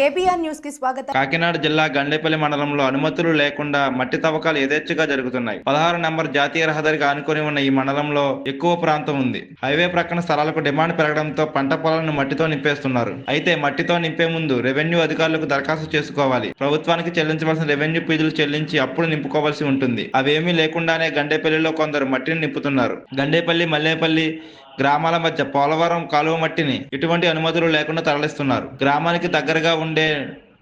KBR న్యూస్కి స్వాగతం. కాకినాడ జిల్లా గండేపల్లి మండలంలో అనుమతులు లేకుండా మట్టి తవ్వకాలు యథేచ్ఛగా జరుగుతున్నాయి. పదహారు నంబర్ జాతీయ రహదారికి ఆనుకొని ఉన్న ఈ మండలంలో ఎక్కువ ప్రాంతం ఉంది. హైవే ప్రక్కన స్థలాలకు డిమాండ్ పెరగడంతో పంట పొలాలను మట్టితో నింపేస్తున్నారు. అయితే మట్టితో నింపే ముందు రెవెన్యూ అధికారులకు దరఖాస్తు చేసుకోవాలి. ప్రభుత్వానికి చెల్లించవలసిన రెవెన్యూ ఫీజులు చెల్లించి అప్పుడు నింపుకోవాల్సి ఉంటుంది. అవేమీ లేకుండానే గండేపల్లిలో కొందరు మట్టిని నింపుతున్నారు. గండేపల్లి మల్లేపల్లి గ్రామాల మధ్య పోలవరం కాలువ మట్టిని ఎటువంటి అనుమతులు లేకుండా తరలిస్తున్నారు. గ్రామానికి దగ్గరగా ఉండే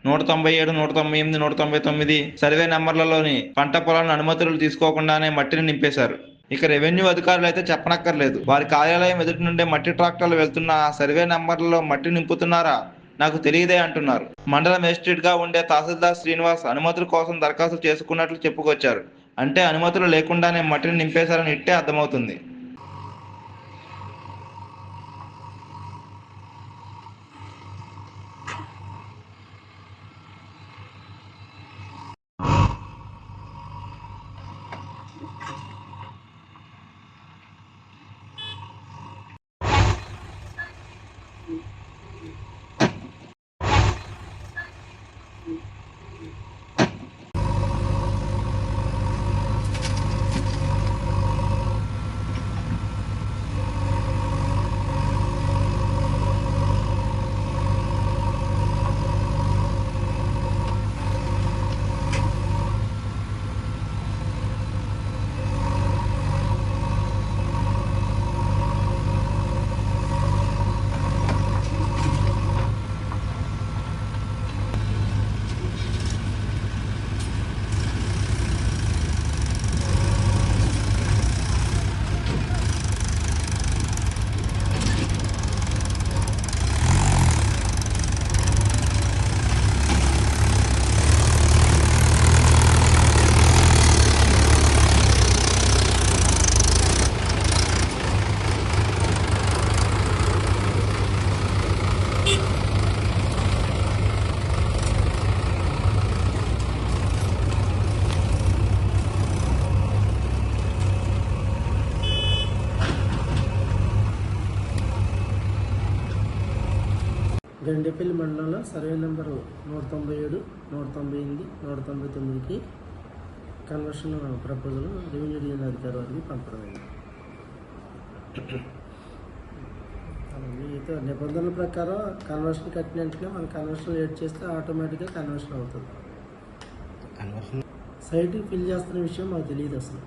నూట తొంభై ఏడు నూట తొంభై ఎనిమిది నూట తొంభై తొమ్మిది సర్వే నెంబర్లలోని పంట పొలాలను అనుమతులు తీసుకోకుండానే మట్టిని నింపేశారు. ఇక రెవెన్యూ అధికారులు అయితే చెప్పనక్కర్లేదు. వారి కార్యాలయం ఎదుటి నుండే మట్టి ట్రాక్టర్లు వెళ్తున్న సర్వే నంబర్లలో మట్టి నింపుతున్నారా? నాకు తెలియదే అంటున్నారు. మండల మేజిస్ట్రేట్గా ఉండే తహసీల్దార్ శ్రీనివాస్ అనుమతుల కోసం దరఖాస్తు చేసుకున్నట్లు చెప్పుకొచ్చారు. అంటే అనుమతులు లేకుండానే మట్టిని నింపేశారని ఇట్టే అర్థమవుతుంది. గండేపల్లి మండలంలో సర్వే నెంబరు నూట తొంభై ఏడు నూట తొంభై ఎనిమిది నూట తొంభై తొమ్మిదికి కన్వర్షన్ ప్రపోజల్ రెవెన్యూ డివిజన్ అధికారి వారికి పంపడమైంది. మిగతా నిబంధనల ప్రకారం కన్వర్షన్ కట్టిన వెంటనే మనం కన్వర్షన్ లేట్ చేస్తే ఆటోమేటిక్గా కన్వర్షన్ అవుతుంది. సైట్ ఫిల్ చేస్తున్న విషయం మాకు తెలియదు అసలు.